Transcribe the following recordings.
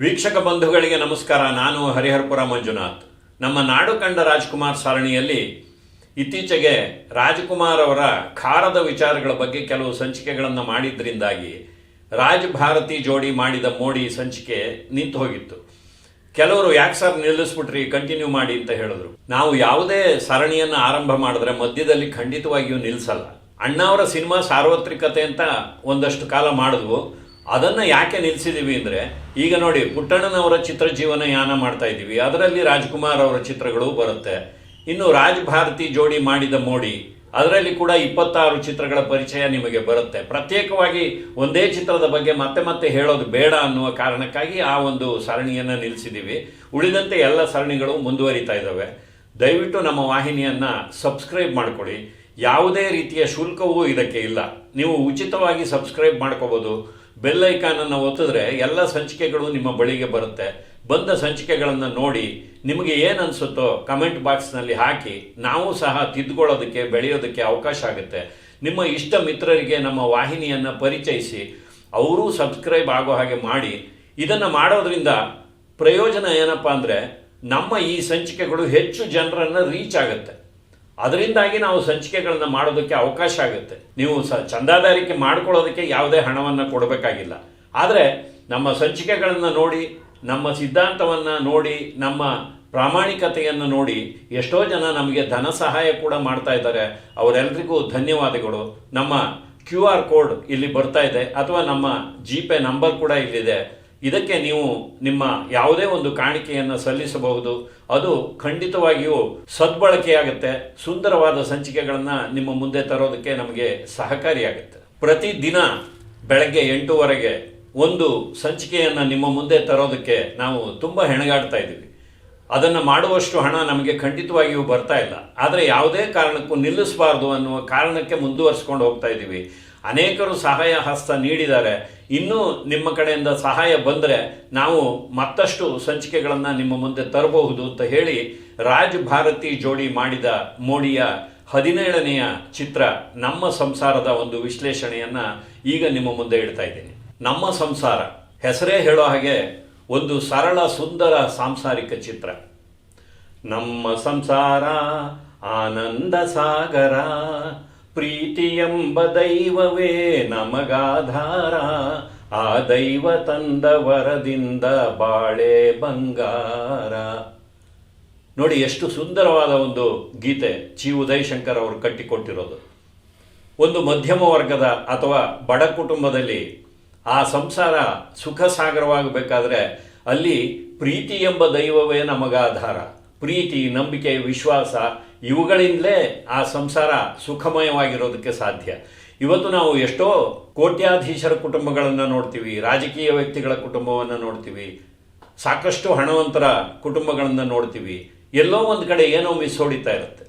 ವೀಕ್ಷಕ ಬಂಧುಗಳಿಗೆ ನಮಸ್ಕಾರ. ನಾನು ಹರಿಹರಪುರ ಮಂಜುನಾಥ್. ನಮ್ಮ ನಾಡು ಕಂಡ ರಾಜ್ಕುಮಾರ್ ಸರಣಿಯಲ್ಲಿ ಇತ್ತೀಚೆಗೆ ರಾಜ್ಕುಮಾರ್ ಅವರ ಖಾರದ ವಿಚಾರಗಳ ಬಗ್ಗೆ ಕೆಲವು ಸಂಚಿಕೆಗಳನ್ನು ಮಾಡಿದ್ರಿಂದಾಗಿ ರಾಜ್ ಭಾರತಿ ಜೋಡಿ ಮಾಡಿದ ಮೋಡಿ ಸಂಚಿಕೆ ನಿಂತು ಹೋಗಿತ್ತು. ಕೆಲವರು, ಯಾಕೆ ಸರ್ ನಿಲ್ಲಿಸ್ಬಿಟ್ರಿ, ಕಂಟಿನ್ಯೂ ಮಾಡಿ ಅಂತ ಹೇಳಿದ್ರು. ನಾವು ಯಾವುದೇ ಸರಣಿಯನ್ನು ಆರಂಭ ಮಾಡಿದ್ರೆ ಮಧ್ಯದಲ್ಲಿ ಖಂಡಿತವಾಗಿಯೂ ನಿಲ್ಲಿಸಲ್ಲ ಅಣ್ಣಾವರ ಸಿನಿಮಾ ಸಾರ್ವತ್ರಿಕತೆ ಅಂತ ಒಂದಷ್ಟು ಕಾಲ ಮಾಡಿದ್ವು. ಅದನ್ನ ಯಾಕೆ ನಿಲ್ಲಿಸಿದೀವಿ ಅಂದ್ರೆ, ಈಗ ನೋಡಿ, ಪುಟ್ಟಣ್ಣನವರ ಚಿತ್ರ ಜೀವನ ಯಾನ ಮಾಡ್ತಾ ಇದ್ದೀವಿ. ಅದರಲ್ಲಿ ರಾಜ್ಕುಮಾರ್ ಅವರ ಚಿತ್ರಗಳು ಬರುತ್ತೆ. ಇನ್ನು ರಾಜ್ ಭಾರತಿ ಜೋಡಿ ಮಾಡಿದ ಮೋಡಿ, ಅದರಲ್ಲಿ ಕೂಡ ಇಪ್ಪತ್ತಾರು ಚಿತ್ರಗಳ ಪರಿಚಯ ನಿಮಗೆ ಬರುತ್ತೆ. ಪ್ರತ್ಯೇಕವಾಗಿ ಒಂದೇ ಚಿತ್ರದ ಬಗ್ಗೆ ಮತ್ತೆ ಮತ್ತೆ ಹೇಳೋದು ಬೇಡ ಅನ್ನುವ ಕಾರಣಕ್ಕಾಗಿ ಆ ಒಂದು ಸರಣಿಯನ್ನು ನಿಲ್ಲಿಸಿದ್ದೀವಿ ಉಳಿದಂತೆ ಎಲ್ಲ ಸರಣಿಗಳು ಮುಂದುವರಿತಾ ಇದ್ದಾವೆ. ದಯವಿಟ್ಟು ನಮ್ಮ ವಾಹಿನಿಯನ್ನ ಸಬ್ಸ್ಕ್ರೈಬ್ ಮಾಡಿಕೊಳ್ಳಿ. ಯಾವುದೇ ರೀತಿಯ ಶುಲ್ಕವೂ ಇದಕ್ಕೆ ಇಲ್ಲ. ನೀವು ಉಚಿತವಾಗಿ ಸಬ್ಸ್ಕ್ರೈಬ್ ಮಾಡ್ಕೋಬಹುದು ಬೆಲ್ ಐಕಾನ್ ಅನ್ನು ಒತ್ತಿದ್ರೆ ಎಲ್ಲ ಸಂಚಿಕೆಗಳು ನಿಮ್ಮ ಬಳಿಗೆ ಬರುತ್ತೆ. ಬಂದ ಸಂಚಿಕೆಗಳನ್ನು ನೋಡಿ ನಿಮಗೆ ಏನು ಅನಿಸುತ್ತೋ ಕಮೆಂಟ್ ಬಾಕ್ಸ್ನಲ್ಲಿ ಹಾಕಿ ನಾವು ಸಹ ತಿದ್ದುಕೊಳ್ಳೋದಕ್ಕೆ, ಬೆಳೆಯೋದಕ್ಕೆ ಅವಕಾಶ ಆಗುತ್ತೆ. ನಿಮ್ಮ ಇಷ್ಟ ಮಿತ್ರರಿಗೆ ನಮ್ಮ ವಾಹಿನಿಯನ್ನು ಪರಿಚಯಿಸಿ, ಅವರೂ ಸಬ್ಸ್ಕ್ರೈಬ್ ಆಗೋ ಹಾಗೆ ಮಾಡಿ. ಇದನ್ನು ಮಾಡೋದ್ರಿಂದ ಪ್ರಯೋಜನ ಏನಪ್ಪ ಅಂದರೆ ನಮ್ಮ ಈ ಸಂಚಿಕೆಗಳು ಹೆಚ್ಚು ಜನರನ್ನು ರೀಚ್ ಆಗುತ್ತೆ. ಅದರಿಂದಾಗಿ ನಾವು ಸಂಚಿಕೆಗಳನ್ನು ಮಾಡೋದಕ್ಕೆ ಅವಕಾಶ ಆಗುತ್ತೆ. ನೀವು ಸ ಚಂದಾದಾರಿಕೆ ಮಾಡ್ಕೊಳ್ಳೋದಕ್ಕೆ ಯಾವುದೇ ಹಣವನ್ನು ಕೊಡಬೇಕಾಗಿಲ್ಲ. ಆದರೆ ನಮ್ಮ ಸಂಚಿಕೆಗಳನ್ನು ನೋಡಿ, ನಮ್ಮ ಸಿದ್ಧಾಂತವನ್ನು ನೋಡಿ, ನಮ್ಮ ಪ್ರಾಮಾಣಿಕತೆಯನ್ನು ನೋಡಿ ಎಷ್ಟೋ ಜನ ನಮಗೆ ಧನ ಸಹಾಯ ಕೂಡ ಮಾಡ್ತಾ ಇದ್ದಾರೆ. ಅವರೆಲ್ಲರಿಗೂ ಧನ್ಯವಾದಗಳು. ನಮ್ಮ ಕ್ಯೂ ಆರ್ ಕೋಡ್ ಇಲ್ಲಿ ಬರ್ತಾ ಇದೆ. ಅಥವಾ ನಮ್ಮ ಜಿ ಪೇ ನಂಬರ್ ಕೂಡ ಇಲ್ಲಿದೆ. ಇದಕ್ಕೆ ನೀವು ನಿಮ್ಮ ಯಾವುದೇ ಒಂದು ಕಾಣಿಕೆಯನ್ನು ಸಲ್ಲಿಸಬಹುದು. ಅದು ಖಂಡಿತವಾಗಿಯೂ ಸದ್ಬಳಕೆಯಾಗುತ್ತೆ. ಸುಂದರವಾದ ಸಂಚಿಕೆಗಳನ್ನು ನಿಮ್ಮ ಮುಂದೆ ತರೋದಕ್ಕೆ ನಮಗೆ ಸಹಕಾರಿಯಾಗುತ್ತೆ. ಪ್ರತಿದಿನ ಬೆಳಗ್ಗೆ ಎಂಟೂವರೆಗೆ ಒಂದು ಸಂಚಿಕೆಯನ್ನು ನಿಮ್ಮ ಮುಂದೆ ತರೋದಕ್ಕೆ ನಾವು ತುಂಬ ಹೆಣಗಾಡ್ತಾ ಇದ್ದೀವಿ. ಅದನ್ನು ಮಾಡುವಷ್ಟು ಹಣ ನಮಗೆ ಖಂಡಿತವಾಗಿಯೂ ಬರ್ತಾ ಇಲ್ಲ. ಆದರೆ ಯಾವುದೇ ಕಾರಣಕ್ಕೂ ನಿಲ್ಲಿಸಬಾರ್ದು ಅನ್ನುವ ಕಾರಣಕ್ಕೆ ಮುಂದುವರಿಸ್ಕೊಂಡು ಹೋಗ್ತಾ ಇದ್ದೀವಿ. ಅನೇಕರು ಸಹಾಯ ಹಸ್ತ ನೀಡಿದ್ದಾರೆ ಇನ್ನೂ ನಿಮ್ಮ ಕಡೆಯಿಂದ ಸಹಾಯ ಬಂದರೆ ನಾವು ಮತ್ತಷ್ಟು ಸಂಚಿಕೆಗಳನ್ನು ನಿಮ್ಮ ಮುಂದೆ ತರಬಹುದು ಅಂತ ಹೇಳಿ ರಾಜ್ ಭಾರತಿ ಜೋಡಿ ಮಾಡಿದ ಮೋಡಿಯ ಹದಿನೇಳನೆಯ ಚಿತ್ರ ನಮ್ಮ ಸಂಸಾರದ ಒಂದು ವಿಶ್ಲೇಷಣೆಯನ್ನು ಈಗ ನಿಮ್ಮ ಮುಂದೆ ಇಡ್ತಾ ಇದ್ದೀನಿ. ನಮ್ಮ ಸಂಸಾರ, ಹೆಸರೇ ಹೇಳೋ ಹಾಗೆ ಒಂದು ಸರಳ ಸುಂದರ ಸಾಂಸಾರಿಕ ಚಿತ್ರ. ನಮ್ಮ ಸಂಸಾರ ಆನಂದ ಸಾಗರ ಪ್ರೀತಿ ಎಂಬ ದೈವವೇ ನಮಗಾಧಾರ. ಆ ದೈವ ತಂದ ವರದಿಂದ ಬಾಳೆ ಬಂಗಾರ. ನೋಡಿ, ಎಷ್ಟು ಸುಂದರವಾದ ಒಂದು ಗೀತೆ ಚಿ ಉದಯಶಂಕರ್ ಅವರು ಕಟ್ಟಿಕೊಟ್ಟಿರೋದು. ಒಂದು ಮಧ್ಯಮ ವರ್ಗದ ಅಥವಾ ಬಡ ಕುಟುಂಬದಲ್ಲಿ ಆ ಸಂಸಾರ ಸುಖ ಸಾಗರವಾಗಬೇಕಾದ್ರೆ ಅಲ್ಲಿ ಪ್ರೀತಿ ಎಂಬ ದೈವವೇ ನಮಗಾಧಾರ. ಪ್ರೀತಿ, ನಂಬಿಕೆ, ವಿಶ್ವಾಸ ಇವುಗಳಿಂದಲೇ ಆ ಸಂಸಾರ ಸುಖಮಯವಾಗಿರೋದಕ್ಕೆ ಸಾಧ್ಯ. ಇವತ್ತು ನಾವು ಎಷ್ಟೋ ಕೋಟ್ಯಾಧೀಶರ ಕುಟುಂಬಗಳನ್ನು ನೋಡ್ತೀವಿ, ರಾಜಕೀಯ ವ್ಯಕ್ತಿಗಳ ಕುಟುಂಬವನ್ನು ನೋಡ್ತೀವಿ, ಸಾಕಷ್ಟು ಹಣವಂತರ ಕುಟುಂಬಗಳನ್ನು ನೋಡ್ತೀವಿ. ಎಲ್ಲೋ ಒಂದು ಕಡೆ ಏನೋ ಮಿಸ್ ಹೊಡಿತಾ ಇರುತ್ತೆ.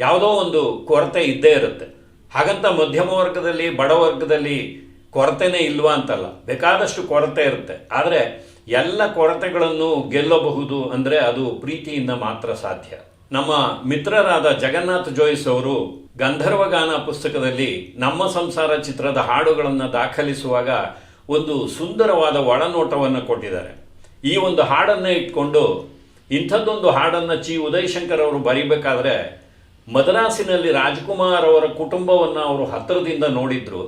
ಯಾವುದೋ ಒಂದು ಕೊರತೆ ಇದ್ದೇ ಇರುತ್ತೆ. ಹಾಗಂತ ಮಧ್ಯಮ ವರ್ಗದಲ್ಲಿ, ಬಡ ವರ್ಗದಲ್ಲಿ ಕೊರತೆನೇ ಇಲ್ವಾ ಅಂತಲ್ಲ. ಬೇಕಾದಷ್ಟು ಕೊರತೆ ಇರುತ್ತೆ. ಆದರೆ ಎಲ್ಲ ಕೊರತೆಗಳನ್ನು ಗೆಲ್ಲಬಹುದು ಅಂದರೆ ಅದು ಪ್ರೀತಿಯಿಂದ ಮಾತ್ರ ಸಾಧ್ಯ. ನಮ್ಮ ಮಿತ್ರರಾದ ಜಗನ್ನಾಥ್ ಜೋಯಿಸ್ ಅವರು ಗಂಧರ್ವಗಾನ ಪುಸ್ತಕದಲ್ಲಿ ನಮ್ಮ ಸಂಸಾರ ಚಿತ್ರದ ಹಾಡುಗಳನ್ನು ದಾಖಲಿಸುವಾಗ ಒಂದು ಸುಂದರವಾದ ಒಳನೋಟವನ್ನು ಕೊಟ್ಟಿದ್ದಾರೆ. ಈ ಒಂದು ಹಾಡನ್ನು ಇಟ್ಕೊಂಡು ಇಂಥದ್ದೊಂದು ಹಾಡನ್ನು ಚಿ ಉದಯಶಂಕರ್ ಅವರು ಬರೀಬೇಕಾದ್ರೆ ಮದ್ರಾಸಿನಲ್ಲಿ ರಾಜ್ಕುಮಾರ್ ಅವರ ಕುಟುಂಬವನ್ನು ಅವರು ಹತ್ತಿರದಿಂದ ನೋಡಿದ್ರು.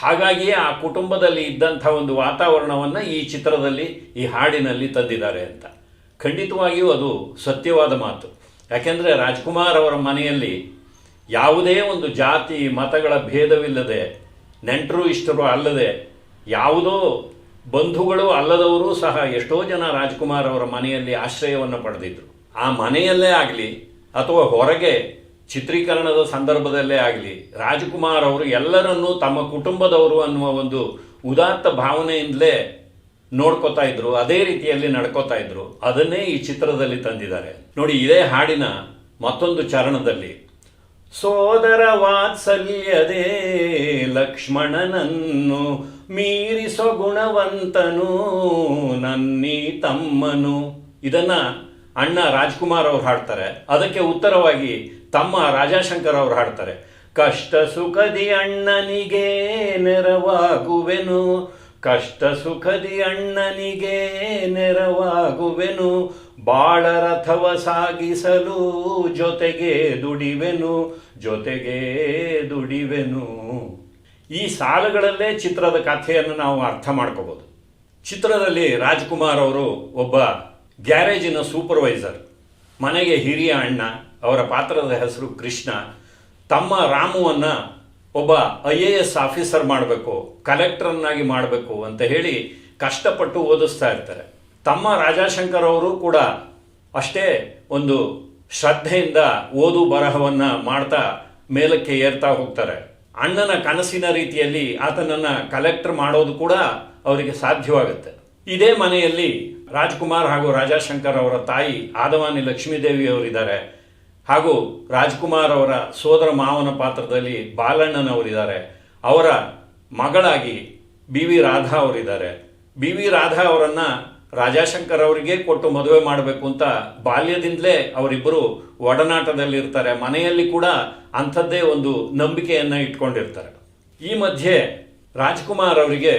ಹಾಗಾಗಿಯೇ ಆ ಕುಟುಂಬದಲ್ಲಿ ಇದ್ದಂಥ ಒಂದು ವಾತಾವರಣವನ್ನು ಈ ಚಿತ್ರದಲ್ಲಿ, ಈ ಹಾಡಿನಲ್ಲಿ ತಂದಿದ್ದಾರೆ ಅಂತ. ಖಂಡಿತವಾಗಿಯೂ ಅದು ಸತ್ಯವಾದ ಮಾತು. ಯಾಕೆಂದರೆ ರಾಜ್ಕುಮಾರ್ ಅವರ ಮನೆಯಲ್ಲಿ ಯಾವುದೇ ಒಂದು ಜಾತಿ, ಮತಗಳ ಭೇದವಿಲ್ಲದೆ, ನೆಂಟರು ಇಷ್ಟರು ಅಲ್ಲದೆ, ಯಾವುದೋ ಬಂಧುಗಳು ಅಲ್ಲದವರು ಸಹ ಎಷ್ಟೋ ಜನ ರಾಜ್ಕುಮಾರ್ ಅವರ ಮನೆಯಲ್ಲಿ ಆಶ್ರಯವನ್ನು ಪಡೆದಿದ್ದರು ಆ ಮನೆಯಲ್ಲೇ ಆಗಲಿ ಅಥವಾ ಹೊರಗೆ ಚಿತ್ರೀಕರಣದ ಸಂದರ್ಭದಲ್ಲೇ ಆಗಲಿ ರಾಜ್ಕುಮಾರ್ ಅವರು ಎಲ್ಲರನ್ನೂ ತಮ್ಮ ಕುಟುಂಬದವರು ಅನ್ನುವ ಒಂದು ಉದಾತ್ತ ಭಾವನೆಯಿಂದಲೇ ನೋಡ್ಕೋತಾ ಇದ್ರು, ಅದೇ ರೀತಿಯಲ್ಲಿ ನಡ್ಕೋತಾ ಇದ್ರು, ಅದನ್ನೇ ಈ ಚಿತ್ರದಲ್ಲಿ ತಂದಿದ್ದಾರೆ. ನೋಡಿ, ಇದೇ ಹಾಡಿನ ಮತ್ತೊಂದು ಚರಣದಲ್ಲಿ, ಸೋದರ ವಾತ್ಸಲ್ಯದೇ ಲಕ್ಷ್ಮಣನನ್ನು ಮೀರಿಸೋ ಗುಣವಂತನು ನನ್ನಿ ತಮ್ಮನು. ಇದನ್ನ ಅಣ್ಣ ರಾಜ್ಕುಮಾರ್ ಅವ್ರು ಹಾಡ್ತಾರೆ. ಅದಕ್ಕೆ ಉತ್ತರವಾಗಿ ತಮ್ಮ ರಾಜಾಶಂಕರ್ ಅವ್ರು ಹಾಡ್ತಾರೆ. ಕಷ್ಟ ಸುಖದಿ ಅಣ್ಣನಿಗೆ ನೆರವಾಗುವೆನು ಕಷ್ಟ ಸುಖದಿ ಅಣ್ಣನಿಗೆ ನೆರವಾಗುವೆನು. ಬಾಳರಥವ ಸಾಗಿಸಲು ಜೊತೆಗೆ ದುಡಿವೆನು ಜೊತೆಗೆ ದುಡಿವೆನು. ಈ ಸಾಲುಗಳಲ್ಲೇ ಚಿತ್ರದ ಕಥೆಯನ್ನು ನಾವು ಅರ್ಥ ಮಾಡ್ಕೋಬೋದು. ಚಿತ್ರದಲ್ಲಿ ರಾಜ್ಕುಮಾರ್ ಅವರು ಒಬ್ಬ ಗ್ಯಾರೇಜಿನ ಸೂಪರ್ವೈಸರ್, ಮನೆಗೆ ಹಿರಿಯ ಅಣ್ಣ, ಅವರ ಪಾತ್ರದ ಹೆಸರು ಕೃಷ್ಣ, ತಮ್ಮ ರಾಮುವನ್ನ ಒಬ್ಬ ಐ ಎ ಎಸ್ ಆಫೀಸರ್ ಮಾಡಬೇಕು ಕಲೆಕ್ಟರ್ನಾಗಿ ಮಾಡಬೇಕು ಅಂತ ಹೇಳಿ ಕಷ್ಟಪಟ್ಟು ಓದಿಸ್ತಾ ಇರ್ತಾರೆ. ತಮ್ಮ ರಾಜಾಶಂಕರ್ ಅವರು ಕೂಡ ಅಷ್ಟೇ ಒಂದು ಶ್ರದ್ಧೆಯಿಂದ ಓದು ಬರಹವನ್ನು ಮಾಡ್ತಾ ಮೇಲಕ್ಕೆ ಏರ್ತಾ ಹೋಗ್ತಾರೆ. ಅಣ್ಣನ ಕನಸಿನ ರೀತಿಯಲ್ಲಿ ಆತನನ್ನು ಕಲೆಕ್ಟರ್ ಮಾಡೋದು ಕೂಡ ಅವರಿಗೆ ಸಾಧ್ಯವಾಗುತ್ತೆ. ಇದೇ ಮನೆಯಲ್ಲಿ ರಾಜ್ಕುಮಾರ್ ಹಾಗೂ ರಾಜಾಶಂಕರ್ ಅವರ ತಾಯಿ ಆದವಾನಿ ಲಕ್ಷ್ಮೀದೇವಿ ಅವರಿದ್ದಾರೆ. ಹಾಗೂ ರಾಜ್ಕುಮಾರ್ ಅವರ ಸೋದರ ಮಾವನ ಪಾತ್ರದಲ್ಲಿ ಬಾಲಣ್ಣನವರಿದ್ದಾರೆ. ಅವರ ಮಗಳಾಗಿ ಬಿ ವಿ ರಾಧಾ ಅವರಿದ್ದಾರೆ. ಬಿ ವಿ ರಾಧಾ ಅವರನ್ನು ರಾಜಾಶಂಕರ್ ಅವರಿಗೆ ಕೊಟ್ಟು ಮದುವೆ ಮಾಡಬೇಕು ಅಂತ ಬಾಲ್ಯದಿಂದಲೇ ಅವರಿಬ್ಬರು ಒಡನಾಟದಲ್ಲಿರ್ತಾರೆ. ಮನೆಯಲ್ಲಿ ಕೂಡ ಅಂಥದ್ದೇ ಒಂದು ನಂಬಿಕೆಯನ್ನು ಇಟ್ಕೊಂಡಿರ್ತಾರೆ. ಈ ಮಧ್ಯೆ ರಾಜ್ಕುಮಾರ್ ಅವರಿಗೆ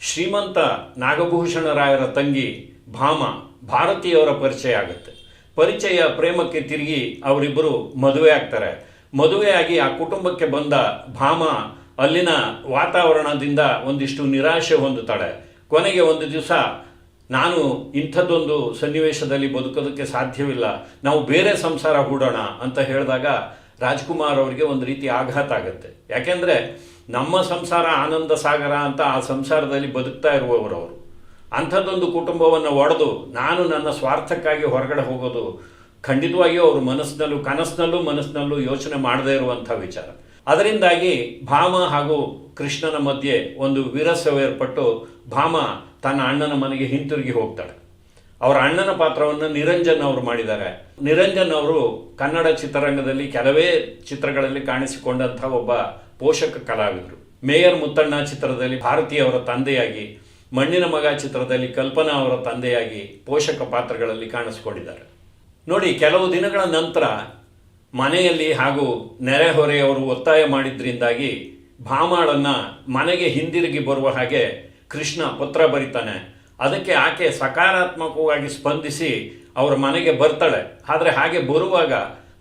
ಶ್ರೀಮಂತ ನಾಗಭೂಷಣ ರಾಯರ ತಂಗಿ ಭಾಮ ಭಾರತೀಯವರ ಪರಿಚಯ ಆಗುತ್ತೆ. ಪರಿಚಯ ಪ್ರೇಮಕ್ಕೆ ತಿರುಗಿ ಅವರಿಬ್ಬರು ಮದುವೆ ಆಗ್ತಾರೆ. ಮದುವೆಯಾಗಿ ಆ ಕುಟುಂಬಕ್ಕೆ ಬಂದ ಭಾಮ ಅಲ್ಲಿನ ವಾತಾವರಣದಿಂದ ಒಂದಿಷ್ಟು ನಿರಾಶೆ ಹೊಂದುತ್ತಾಳೆ. ಕೊನೆಗೆ ಒಂದು ದಿವಸ, ನಾನು ಇಂಥದ್ದೊಂದು ಸನ್ನಿವೇಶದಲ್ಲಿ ಬದುಕೋದಕ್ಕೆ ಸಾಧ್ಯವಿಲ್ಲ. ನಾವು ಬೇರೆ ಸಂಸಾರ ಹೂಡೋಣ, ಅಂತ ಹೇಳಿದಾಗ ರಾಜ್ಕುಮಾರ್ ಅವರಿಗೆ ಒಂದು ರೀತಿ ಆಘಾತ ಆಗುತ್ತೆ. ಯಾಕೆಂದರೆ, ನಮ್ಮ ಸಂಸಾರ ಆನಂದ ಸಾಗರ ಅಂತ ಆ ಸಂಸಾರದಲ್ಲಿ ಬದುಕ್ತಾ ಇರುವವರು ಅವರು. ಅಂಥದ್ದೊಂದು ಕುಟುಂಬವನ್ನು ಒಡೆದು ನಾನು ನನ್ನ ಸ್ವಾರ್ಥಕ್ಕಾಗಿ ಹೊರಗಡೆ ಹೋಗೋದು ಖಂಡಿತವಾಗಿಯೂ ಅವರು ಮನಸ್ಸಿನಲ್ಲೂ ಕನಸಿನಲ್ಲೂ ಮನಸ್ಸಿನಲ್ಲೂ ಯೋಚನೆ ಮಾಡದೇ ಇರುವಂಥ ವಿಚಾರ. ಅದರಿಂದಾಗಿ ಭಾಮ ಹಾಗೂ ಕೃಷ್ಣನ ಮಧ್ಯೆ ಒಂದು ವಿರಸವೇರ್ಪಟ್ಟು ಭಾಮ ತನ್ನ ಅಣ್ಣನ ಮನೆಗೆ ಹಿಂತಿರುಗಿ ಹೋಗ್ತಾಳೆ. ಅವರ ಅಣ್ಣನ ಪಾತ್ರವನ್ನು ನಿರಂಜನ್ ಅವರು ಮಾಡಿದ್ದಾರೆ. ನಿರಂಜನ್ ಅವರು ಕನ್ನಡ ಚಿತ್ರರಂಗದಲ್ಲಿ ಕೆಲವೇ ಚಿತ್ರಗಳಲ್ಲಿ ಕಾಣಿಸಿಕೊಂಡಂಥ ಒಬ್ಬ ಪೋಷಕ ಕಲಾವಿದರು. ಮೇಯರ್ ಮುತ್ತಣ್ಣ ಚಿತ್ರದಲ್ಲಿ ಭಾರತೀಯವರ ತಂದೆಯಾಗಿ ಮಣ್ಣಿನ ಮಗ ಚಿತ್ರದಲ್ಲಿ ಕಲ್ಪನಾ ಅವರ ತಂದೆಯಾಗಿ ಪೋಷಕ ಪಾತ್ರಗಳಲ್ಲಿ ಕಾಣಿಸಿಕೊಂಡಿದ್ದಾರೆ. ನೋಡಿ, ಕೆಲವು ದಿನಗಳ ನಂತರ ಮನೆಯಲ್ಲಿ ಹಾಗೂ ನೆರೆಹೊರೆಯವರು ಒತ್ತಾಯ ಮಾಡಿದ್ರಿಂದಾಗಿ ಭಾಮಾಳನ್ನ ಮನೆಗೆ ಹಿಂದಿರುಗಿ ಬರುವ ಹಾಗೆ ಕೃಷ್ಣ ಪತ್ರ ಬರೀತಾನೆ. ಅದಕ್ಕೆ ಆಕೆ ಸಕಾರಾತ್ಮಕವಾಗಿ ಸ್ಪಂದಿಸಿ ಅವರ ಮನೆಗೆ ಬರ್ತಾಳೆ. ಆದರೆ ಹಾಗೆ ಬರುವಾಗ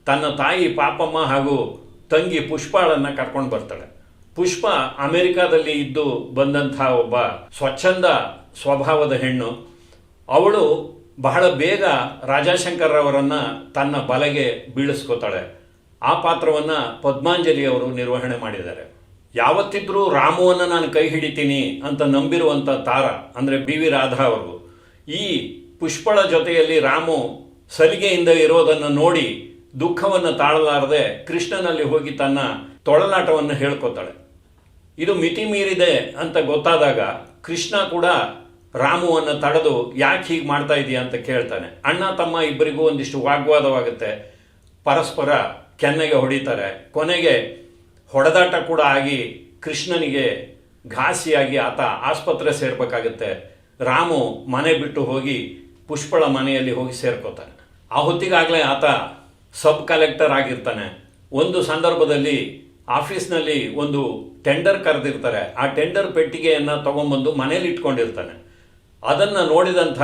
ತನ್ನ ತಾಯಿ ಪಾಪಮ್ಮ ಹಾಗೂ ತಂಗಿ ಪುಷ್ಪಾಳನ್ನು ಕರ್ಕೊಂಡು ಬರ್ತಾಳೆ. ಪುಷ್ಪ ಅಮೆರಿಕಾದಲ್ಲಿ ಇದ್ದು ಬಂದಂತಹ ಒಬ್ಬ ಸ್ವಚ್ಛಂದ ಸ್ವಭಾವದ ಹೆಣ್ಣು. ಅವಳು ಬಹಳ ಬೇಗ ರಾಜಾಶಂಕರ್ ಅವರನ್ನ ತನ್ನ ಬಲೆಗೆ ಬೀಳಿಸ್ಕೋತಾಳೆ. ಆ ಪಾತ್ರವನ್ನ ಪದ್ಮಾಂಜಲಿ ಅವರು ನಿರ್ವಹಣೆ ಮಾಡಿದ್ದಾರೆ. ಯಾವತ್ತಿದ್ರೂ ರಾಮುವನ್ನು ನಾನು ಕೈ ಹಿಡಿತೀನಿ ಅಂತ ನಂಬಿರುವಂತ ತಾರ, ಅಂದ್ರೆ ಬಿ ವಿ ರಾಧಾ ಅವರು, ಈ ಪುಷ್ಪಳ ಜೊತೆಯಲ್ಲಿ ರಾಮು ಸಲಿಗೆಯಿಂದ ಇರೋದನ್ನು ನೋಡಿ ದುಃಖವನ್ನು ತಾಳಲಾರದೆ ಕೃಷ್ಣನಲ್ಲಿ ಹೋಗಿ ತನ್ನ ತೊಳಲಾಟವನ್ನು ಹೇಳ್ಕೊತಾಳೆ. ಇದು ಮಿತಿ ಮೀರಿದೆ ಅಂತ ಗೊತ್ತಾದಾಗ ಕೃಷ್ಣ ಕೂಡ ರಾಮುವನ್ನು ತಡೆದು ಯಾಕೆ ಹೀಗೆ ಮಾಡ್ತಾ ಇದೀಯ ಅಂತ ಕೇಳ್ತಾನೆ. ಅಣ್ಣ, ತಮ್ಮ ಇಬ್ಬರಿಗೂ ಒಂದಿಷ್ಟು ವಾಗ್ವಾದವಾಗುತ್ತೆ. ಪರಸ್ಪರ ಕೆನ್ನೆಗೆ ಹೊಡಿತಾರೆ. ಕೊನೆಗೆ ಹೊಡೆದಾಟ ಕೂಡ ಆಗಿ ಕೃಷ್ಣನಿಗೆ ಘಾಸಿಯಾಗಿ ಆತ ಆಸ್ಪತ್ರೆ ಸೇರ್ಬೇಕಾಗುತ್ತೆ. ರಾಮು ಮನೆ ಬಿಟ್ಟು ಹೋಗಿ ಪುಷ್ಪಳ ಮನೆಯಲ್ಲಿ ಹೋಗಿ ಸೇರ್ಕೋತಾನೆ. ಆ ಹೊತ್ತಿಗಾಗಲೇ ಆತ ಸಬ್ ಕಲೆಕ್ಟರ್ ಆಗಿರ್ತಾನೆ. ಒಂದು ಸಂದರ್ಭದಲ್ಲಿ ಆಫೀಸ್ನಲ್ಲಿ ಒಂದು ಟೆಂಡರ್ ಕರೆದಿರ್ತಾರೆ. ಆ ಟೆಂಡರ್ ಪೆಟ್ಟಿಗೆಯನ್ನು ತೊಗೊಂಬಂದು ಮನೇಲಿ ಇಟ್ಕೊಂಡಿರ್ತಾನೆ. ಅದನ್ನು ನೋಡಿದಂಥ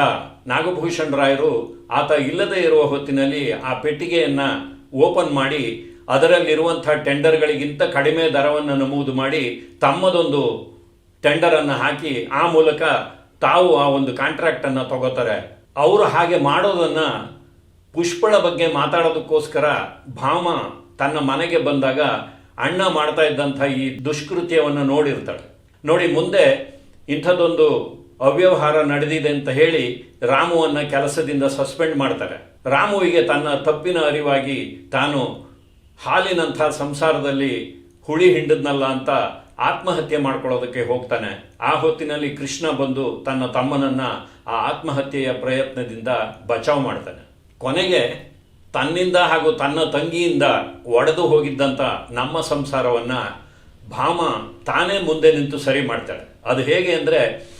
ನಾಗಭೂಷಣ್ ರಾಯರು ಆತ ಇಲ್ಲದೆ ಇರುವ ಹೊತ್ತಿನಲ್ಲಿ ಆ ಪೆಟ್ಟಿಗೆಯನ್ನು ಓಪನ್ ಮಾಡಿ, ಅದರಲ್ಲಿರುವಂಥ ಟೆಂಡರ್ಗಳಿಗಿಂತ ಕಡಿಮೆ ದರವನ್ನು ನಮೂದು ಮಾಡಿ ತಮ್ಮದೊಂದು ಟೆಂಡರನ್ನು ಹಾಕಿ, ಆ ಮೂಲಕ ತಾವು ಆ ಒಂದು ಕಾಂಟ್ರಾಕ್ಟನ್ನು ತಗೋತಾರೆ. ಅವರು ಹಾಗೆ ಮಾಡೋದನ್ನು ಪುಷ್ಪಳ ಬಗ್ಗೆ ಮಾತಾಡೋದಕ್ಕೋಸ್ಕರ ಭಾಮ ತನ್ನ ಮನೆಗೆ ಬಂದಾಗ ಅಣ್ಣ ಮಾಡ್ತಾ ಇದ್ದಂಥ ಈ ದುಷ್ಕೃತ್ಯವನ್ನು ನೋಡಿರ್ತಾಳೆ. ನೋಡಿ, ಮುಂದೆ ಇಂಥದ್ದೊಂದು ಅವ್ಯವಹಾರ ನಡೆದಿದೆ ಅಂತ ಹೇಳಿ ರಾಮುವನ್ನು ಕೆಲಸದಿಂದ ಸಸ್ಪೆಂಡ್ ಮಾಡ್ತಾರೆ. ರಾಮುವಿಗೆ ತನ್ನ ತಪ್ಪಿನ ಅರಿವಾಗಿ ತಾನು ಹಾಲಿನಂಥ ಸಂಸಾರದಲ್ಲಿ ಹುಳಿ ಹಿಂಡದ್ನಲ್ಲ ಅಂತ ಆತ್ಮಹತ್ಯೆ ಮಾಡ್ಕೊಳ್ಳೋದಕ್ಕೆ ಹೋಗ್ತಾನೆ. ಆ ಹೊತ್ತಿನಲ್ಲಿ ಕೃಷ್ಣ ಬಂದು ತನ್ನ ತಮ್ಮನನ್ನು ಆ ಆತ್ಮಹತ್ಯೆಯ ಪ್ರಯತ್ನದಿಂದ ಬಚಾವ್ ಮಾಡ್ತಾನೆ. ಕೊನೆಗೆ ತನ್ನಿಂದ ಹಾಗೂ ತನ್ನ ತಂಗಿಯಿಂದ ಒಡೆದು ಹೋಗಿದ್ದಂಥ ನಮ್ಮ ಸಂಸಾರವನ್ನು ಭಾಮ ತಾನೇ ಮುಂದೆ ನಿಂತು ಸರಿ ಮಾಡ್ತಾಳೆ. ಅದು ಹೇಗೆ ಅಂದರೆ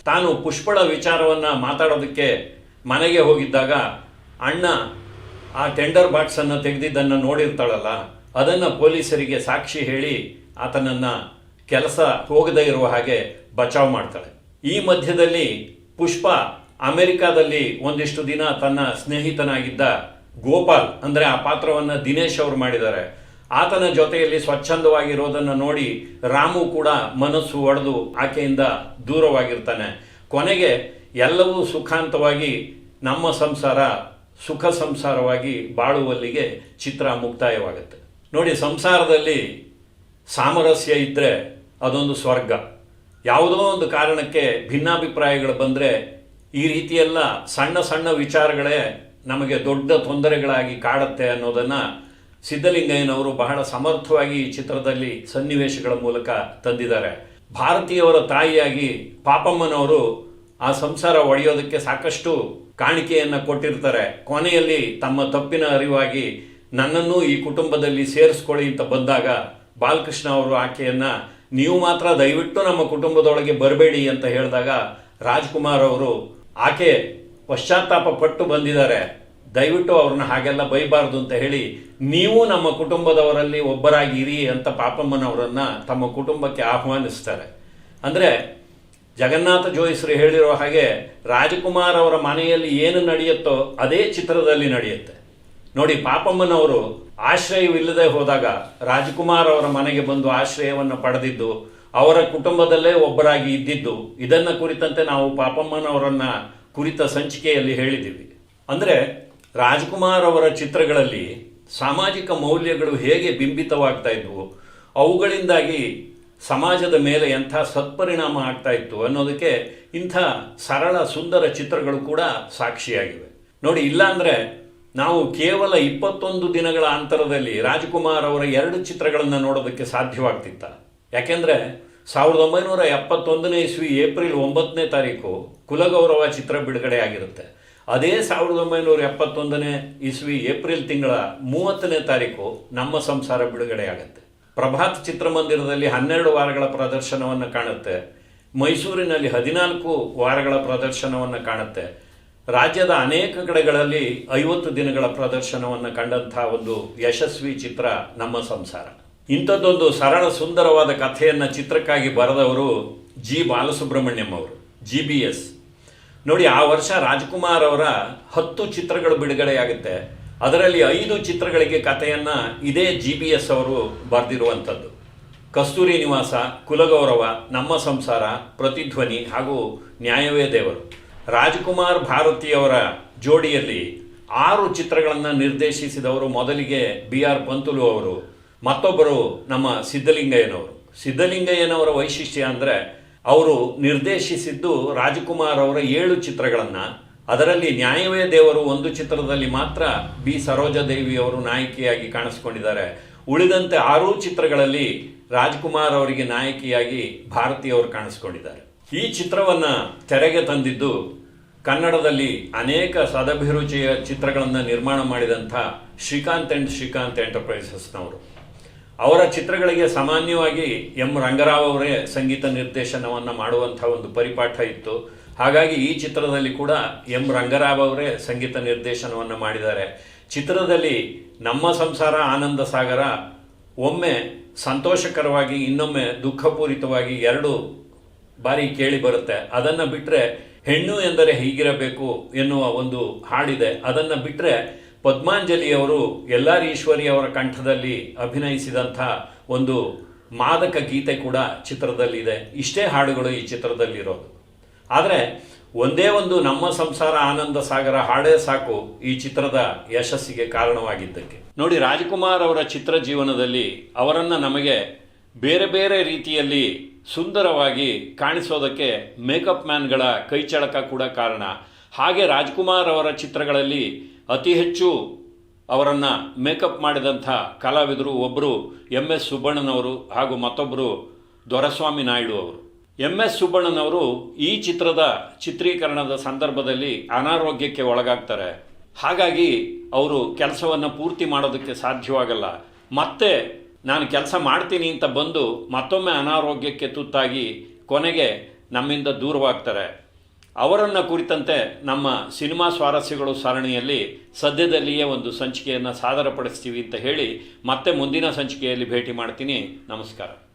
ತಾನು ಪುಷ್ಪಳ ವಿಚಾರವನ್ನು ಮಾತಾಡೋದಕ್ಕೆ ಮನೆಗೆ ಹೋಗಿದ್ದಾಗ ಅಣ್ಣ ಆ ಟೆಂಡರ್ ಬಾಕ್ಸನ್ನು ತೆಗೆದಿದ್ದನ್ನು ನೋಡಿರ್ತಾಳಲ್ಲ, ಅದನ್ನು ಪೊಲೀಸರಿಗೆ ಸಾಕ್ಷಿ ಹೇಳಿ ಆತನನ್ನು ಕೆಲಸ ಹೋಗದೇ ಇರುವ ಹಾಗೆ ಬಚಾವ್ ಮಾಡ್ತಾಳೆ. ಈ ಮಧ್ಯದಲ್ಲಿ ಪುಷ್ಪ ಅಮೆರಿಕಾದಲ್ಲಿ ಒಂದಿಷ್ಟು ದಿನ ತನ್ನ ಸ್ನೇಹಿತನಾಗಿದ್ದ ಗೋಪಾಲ್, ಅಂದರೆ ಆ ಪಾತ್ರವನ್ನು ದಿನೇಶ್ ಅವರು ಮಾಡಿದ್ದಾರೆ. ಆತನ ಜೊತೆಯಲ್ಲಿ ಸ್ವಚ್ಛಂದವಾಗಿರೋದನ್ನು ನೋಡಿ ರಾಮು ಕೂಡ ಮನಸ್ಸು ಒಡೆದು ಆಕೆಯಿಂದ ದೂರವಾಗಿರ್ತಾನೆ. ಕೊನೆಗೆ ಎಲ್ಲವೂ ಸುಖಾಂತವಾಗಿ ನಮ್ಮ ಸಂಸಾರ ಸುಖ ಸಂಸಾರವಾಗಿ ಬಾಳುವಲ್ಲಿಗೆ ಚಿತ್ರ ಮುಕ್ತಾಯವಾಗುತ್ತೆ. ನೋಡಿ, ಸಂಸಾರದಲ್ಲಿ ಸಾಮರಸ್ಯ ಇದ್ದರೆ ಅದೊಂದು ಸ್ವರ್ಗ. ಯಾವುದೋ ಒಂದು ಕಾರಣಕ್ಕೆ ಭಿನ್ನಾಭಿಪ್ರಾಯಗಳು ಬಂದರೆ ಈ ರೀತಿಯೆಲ್ಲ ಸಣ್ಣ ಸಣ್ಣ ವಿಚಾರಗಳೇ ನಮಗೆ ದೊಡ್ಡ ತೊಂದರೆಗಳಾಗಿ ಕಾಡುತ್ತೆ ಅನ್ನೋದನ್ನು ಸಿದ್ದಲಿಂಗಯ್ಯನವರು ಬಹಳ ಸಮರ್ಥವಾಗಿ ಈ ಚಿತ್ರದಲ್ಲಿ ಸನ್ನಿವೇಶಗಳ ಮೂಲಕ ತಂದಿದ್ದಾರೆ. ಭಾರತೀಯವರ ತಾಯಿಯಾಗಿ ಪಾಪಮ್ಮನವರು ಆ ಸಂಸಾರ ಒಡೆಯೋದಕ್ಕೆ ಸಾಕಷ್ಟು ಕಾಣಿಕೆಯನ್ನು ಕೊಟ್ಟಿರ್ತಾರೆ. ಕೊನೆಯಲ್ಲಿ ತಮ್ಮ ತಪ್ಪಿನ ಅರಿವಾಗಿ ನನ್ನನ್ನು ಈ ಕುಟುಂಬದಲ್ಲಿ ಸೇರಿಸ್ಕೊಳ್ಳಿ ಅಂತ ಬಂದಾಗ ಬಾಲಕೃಷ್ಣ ಅವರು ಆಕೆಯನ್ನು, ನೀವು ಮಾತ್ರ ದಯವಿಟ್ಟು ನಮ್ಮ ಕುಟುಂಬದೊಳಗೆ ಬರಬೇಡಿ ಅಂತ ಹೇಳಿದಾಗ ರಾಜ್ಕುಮಾರ್ ಅವರು ಆಕೆ ಪಶ್ಚಾತ್ತಾಪ ಪಟ್ಟು ಬಂದಿದ್ದಾರೆ. ದಯವಿಟ್ಟು ಅವ್ರನ್ನ ಹಾಗೆಲ್ಲ ಬೈಬಾರ್ದು ಅಂತ ಹೇಳಿ ನೀವು ನಮ್ಮ ಕುಟುಂಬದವರಲ್ಲಿ ಒಬ್ಬರಾಗಿರಿ ಅಂತ ಪಾಪಮ್ಮನವರನ್ನ ತಮ್ಮ ಕುಟುಂಬಕ್ಕೆ ಆಹ್ವಾನಿಸ್ತಾರೆ. ಅಂದರೆ ಜಗನ್ನಾಥ ಜೋಯಿಸರು ಹೇಳಿರೋ ಹಾಗೆ ರಾಜಕುಮಾರ್ ಅವರ ಮನೆಯಲ್ಲಿ ಏನು ನಡೆಯುತ್ತೋ ಅದೇ ಚಿತ್ರದಲ್ಲಿ ನಡೆಯುತ್ತೆ. ನೋಡಿ, ಪಾಪಮ್ಮನವರು ಆಶ್ರಯವಿಲ್ಲದೆ ಹೋದಾಗ ರಾಜಕುಮಾರ್ ಅವರ ಮನೆಗೆ ಬಂದು ಆಶ್ರಯವನ್ನು ಪಡೆದಿದ್ದು, ಅವರ ಕುಟುಂಬದಲ್ಲೇ ಒಬ್ಬರಾಗಿ ಇದ್ದಿದ್ದು, ಇದನ್ನು ಕುರಿತಂತೆ ನಾವು ಪಾಪಮ್ಮನವರನ್ನ ಕುರಿತ ಸಂಚಿಕೆಯಲ್ಲಿ ಹೇಳಿದ್ದೀವಿ. ಅಂದರೆ ರಾಜ್ಕುಮಾರ್ ಅವರ ಚಿತ್ರಗಳಲ್ಲಿ ಸಾಮಾಜಿಕ ಮೌಲ್ಯಗಳು ಹೇಗೆ ಬಿಂಬಿತವಾಗ್ತಾ ಇದ್ವು, ಅವುಗಳಿಂದಾಗಿ ಸಮಾಜದ ಮೇಲೆ ಎಂಥ ಸತ್ಪರಿಣಾಮ ಆಗ್ತಾ ಇತ್ತು ಅನ್ನೋದಕ್ಕೆ ಇಂಥ ಸರಳ ಸುಂದರ ಚಿತ್ರಗಳು ಕೂಡ ಸಾಕ್ಷಿಯಾಗಿವೆ. ನೋಡಿ, ಇಲ್ಲಾಂದರೆ ನಾವು ಕೇವಲ ಇಪ್ಪತ್ತೊಂದು ದಿನಗಳ ಅಂತರದಲ್ಲಿ ರಾಜ್ಕುಮಾರ್ ಅವರ ಎರಡು ಚಿತ್ರಗಳನ್ನು ನೋಡೋದಕ್ಕೆ ಸಾಧ್ಯವಾಗ್ತಿತ್ತ? ಯಾಕೆಂದ್ರೆ ಸಾವಿರದ ಒಂಬೈನೂರ ಎಪ್ಪತ್ತೊಂದನೇ ಇಸ್ವಿ, ಏಪ್ರಿಲ್ ಒಂಬತ್ತನೇ ತಾರೀಕು ಕುಲಗೌರವ ಚಿತ್ರ ಬಿಡುಗಡೆ ಆಗಿರುತ್ತೆ. ಅದೇ ಸಾವಿರದ ಒಂಬೈನೂರ ಎಪ್ಪತ್ತೊಂದನೇ ಇಸ್ವಿ, ಏಪ್ರಿಲ್ ತಿಂಗಳ ಮೂವತ್ತನೇ ತಾರೀಕು ನಮ್ಮ ಸಂಸಾರ ಬಿಡುಗಡೆ ಆಗುತ್ತೆ. ಪ್ರಭಾತ್ ಚಿತ್ರಮಂದಿರದಲ್ಲಿ ಹನ್ನೆರಡು ವಾರಗಳ ಪ್ರದರ್ಶನವನ್ನು ಕಾಣುತ್ತೆ. ಮೈಸೂರಿನಲ್ಲಿ ಹದಿನಾಲ್ಕು ವಾರಗಳ ಪ್ರದರ್ಶನವನ್ನು ಕಾಣುತ್ತೆ. ರಾಜ್ಯದ ಅನೇಕ ಕಡೆಗಳಲ್ಲಿ ಐವತ್ತು ದಿನಗಳ ಪ್ರದರ್ಶನವನ್ನು ಕಂಡಂತಹ ಒಂದು ಯಶಸ್ವಿ ಚಿತ್ರ ನಮ್ಮ ಸಂಸಾರ. ಇಂಥದ್ದೊಂದು ಸರಳ ಸುಂದರವಾದ ಕಥೆಯನ್ನು ಚಿತ್ರಕ್ಕಾಗಿ ಬರೆದವರು ಜಿ ಬಾಲಸುಬ್ರಹ್ಮಣ್ಯಂ ಅವರು ಜಿ ಬಿ ಎಸ್ ನೋಡಿ, ಆ ವರ್ಷ ರಾಜ್ಕುಮಾರ್ ಅವರ ಹತ್ತು ಚಿತ್ರಗಳು ಬಿಡುಗಡೆಯಾಗುತ್ತೆ. ಅದರಲ್ಲಿ ಐದು ಚಿತ್ರಗಳಿಗೆ ಕಥೆಯನ್ನು ಇದೇ ಜಿ ಬಿ ಎಸ್ ಅವರು ಬರೆದಿರುವಂಥದ್ದು. ಕಸ್ತೂರಿ ನಿವಾಸ, ಕುಲಗೌರವ, ನಮ್ಮ ಸಂಸಾರ, ಪ್ರತಿಧ್ವನಿ ಹಾಗೂ ನ್ಯಾಯವೇ ದೇವರು. ರಾಜ್ಕುಮಾರ್ ಭಾರತಿಯವರ ಜೋಡಿಯಲ್ಲಿ ಆರು ಚಿತ್ರಗಳನ್ನು ನಿರ್ದೇಶಿಸಿದವರು ಮೊದಲಿಗೆ ಬಿ ಆರ್ ಪಂತುಲು ಅವರು ಮತ್ತೊಬ್ಬರು ನಮ್ಮ ಸಿದ್ಧಲಿಂಗಯ್ಯನವರು. ಸಿದ್ಧಲಿಂಗಯ್ಯನವರ ವೈಶಿಷ್ಟ್ಯ ಅಂದರೆ ಅವರು ನಿರ್ದೇಶಿಸಿದ್ದು ರಾಜಕುಮಾರ್ ಅವರ ಏಳು ಚಿತ್ರಗಳನ್ನು. ಅದರಲ್ಲಿ ನ್ಯಾಯವೇ ದೇವರು ಒಂದು ಚಿತ್ರದಲ್ಲಿ ಮಾತ್ರ ಬಿ ಸರೋಜಾದೇವಿ ಅವರು ನಾಯಕಿಯಾಗಿ ಕಾಣಿಸ್ಕೊಂಡಿದ್ದಾರೆ. ಉಳಿದಂತೆ ಆರೂ ಚಿತ್ರಗಳಲ್ಲಿ ರಾಜ್ಕುಮಾರ್ ಅವರಿಗೆ ನಾಯಕಿಯಾಗಿ ಭಾರತೀಯವರು ಕಾಣಿಸ್ಕೊಂಡಿದ್ದಾರೆ. ಈ ಚಿತ್ರವನ್ನು ತೆರೆಗೆ ತಂದಿದ್ದು ಕನ್ನಡದಲ್ಲಿ ಅನೇಕ ಸದಭಿರುಚಿಯ ಚಿತ್ರಗಳನ್ನು ನಿರ್ಮಾಣ ಮಾಡಿದಂಥ ಶ್ರೀಕಾಂತ್ ಅಂಡ್ ಶ್ರೀಕಾಂತ್ ಎಂಟರ್ಪ್ರೈಸಸ್ನವರು. ಅವರ ಚಿತ್ರಗಳಿಗೆ ಸಾಮಾನ್ಯವಾಗಿ ಎಂ ರಂಗರಾವ್ ಅವರೇ ಸಂಗೀತ ನಿರ್ದೇಶನವನ್ನು ಮಾಡುವಂಥ ಒಂದು ಪರಿಪಾಠ ಇತ್ತು. ಹಾಗಾಗಿ ಈ ಚಿತ್ರದಲ್ಲಿ ಕೂಡ ಎಂ ರಂಗರಾವ್ ಅವರೇ ಸಂಗೀತ ನಿರ್ದೇಶನವನ್ನು ಮಾಡಿದ್ದಾರೆ. ಚಿತ್ರದಲ್ಲಿ ನಮ್ಮ ಸಂಸಾರ ಆನಂದ ಸಾಗರ, ಒಮ್ಮೆ ಸಂತೋಷಕರವಾಗಿ, ಇನ್ನೊಮ್ಮೆ ದುಃಖಪೂರಿತವಾಗಿ ಎರಡು ಬಾರಿ ಕೇಳಿ ಬರುತ್ತೆ. ಅದನ್ನು ಬಿಟ್ಟರೆ ಹೆಣ್ಣು ಎಂದರೆ ಹೀಗಿರಬೇಕು ಎನ್ನುವ ಒಂದು ಹಾಡಿದೆ. ಅದನ್ನು ಬಿಟ್ರೆ ಪದ್ಮಾಂಜಲಿ ಅವರು ಎಲ್ಲಾರ್ ಈಶ್ವರಿ ಅವರ ಕಂಠದಲ್ಲಿ ಅಭಿನಯಿಸಿದಂಥ ಒಂದು ಮಾದಕ ಗೀತೆ ಕೂಡ ಚಿತ್ರದಲ್ಲಿದೆ. ಇಷ್ಟೇ ಹಾಡುಗಳು ಈ ಚಿತ್ರದಲ್ಲಿರೋದು. ಆದರೆ ಒಂದೇ ಒಂದು ನಮ್ಮ ಸಂಸಾರ ಆನಂದ ಸಾಗರ ಹಾಡೇ ಸಾಕು ಈ ಚಿತ್ರದ ಯಶಸ್ಸಿಗೆ ಕಾರಣವಾಗಿದ್ದಕ್ಕೆ. ನೋಡಿ, ರಾಜಕುಮಾರ್ ಅವರ ಚಿತ್ರ ಜೀವನದಲ್ಲಿ ಅವರನ್ನು ನಮಗೆ ಬೇರೆ ಬೇರೆ ರೀತಿಯಲ್ಲಿ ಸುಂದರವಾಗಿ ಕಾಣಿಸೋದಕ್ಕೆ ಮೇಕಪ್ ಮ್ಯಾನ್ಗಳ ಕೈಚಳಕ ಕೂಡ ಕಾರಣ. ಹಾಗೆ ರಾಜ್ಕುಮಾರ್ ಅವರ ಚಿತ್ರಗಳಲ್ಲಿ ಅತಿ ಹೆಚ್ಚು ಅವರನ್ನು ಮೇಕಪ್ ಮಾಡಿದಂಥ ಕಲಾವಿದರು ಒಬ್ಬರು ಎಂ ಎಸ್ ಸುಬ್ಬಣ್ಣನವರು ಹಾಗೂ ಮತ್ತೊಬ್ಬರು ದೊರಸ್ವಾಮಿ ನಾಯ್ಡು ಅವರು. ಎಂ ಎಸ್ ಸುಬ್ಬಣ್ಣನವರು ಈ ಚಿತ್ರದ ಚಿತ್ರೀಕರಣದ ಸಂದರ್ಭದಲ್ಲಿ ಅನಾರೋಗ್ಯಕ್ಕೆ ಒಳಗಾಗ್ತಾರೆ. ಹಾಗಾಗಿ ಅವರು ಕೆಲಸವನ್ನು ಪೂರ್ತಿ ಮಾಡೋದಕ್ಕೆ ಸಾಧ್ಯವಾಗಲ್ಲ. ಮತ್ತೆ ನಾನು ಕೆಲಸ ಮಾಡ್ತೀನಿ ಅಂತ ಬಂದು ಮತ್ತೊಮ್ಮೆ ಅನಾರೋಗ್ಯಕ್ಕೆ ತುತ್ತಾಗಿ ಕೊನೆಗೆ ನಮ್ಮಿಂದ ದೂರವಾಗ್ತಾರೆ. ಅವರನ್ನು ಕುರಿತಂತೆ ನಮ್ಮ ಸಿನಿಮಾ ಸ್ವಾರಸ್ಯಗಳು ಸರಣಿಯಲ್ಲಿ ಸದ್ಯದಲ್ಲಿಯೇ ಒಂದು ಸಂಚಿಕೆಯನ್ನು ಸಾದರಪಡಿಸ್ತೀವಿ ಅಂತ ಹೇಳಿ ಮತ್ತೆ ಮುಂದಿನ ಸಂಚಿಕೆಯಲ್ಲಿ ಭೇಟಿ ಮಾಡ್ತೀನಿ. ನಮಸ್ಕಾರ.